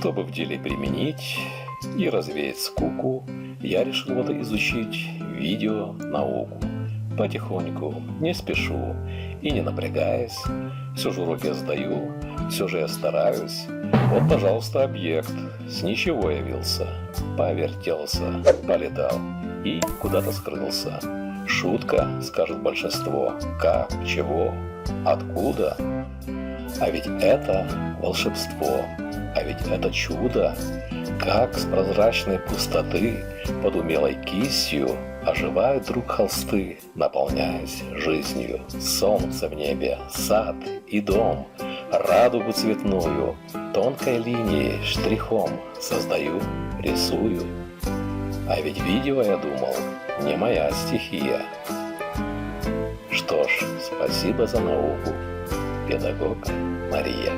Чтобы в деле применить и развеять скуку, я решил вот изучить видео науку. Потихоньку, не спешу и не напрягаясь, все же уроки сдаю, все же я стараюсь. Вот, пожалуйста, объект с ничего явился, повертелся, полетал и куда-то скрылся. Шутка, скажет большинство, как, чего, откуда. А ведь это волшебство, а ведь это чудо, как с прозрачной пустоты под умелой кистью оживают вдруг холсты, наполняясь жизнью. Солнце в небе, сад и дом, радугу цветную, тонкой линией, штрихом создаю, рисую. А ведь видео, я думал, не моя стихия. Что ж, спасибо за науку, педагог Мария.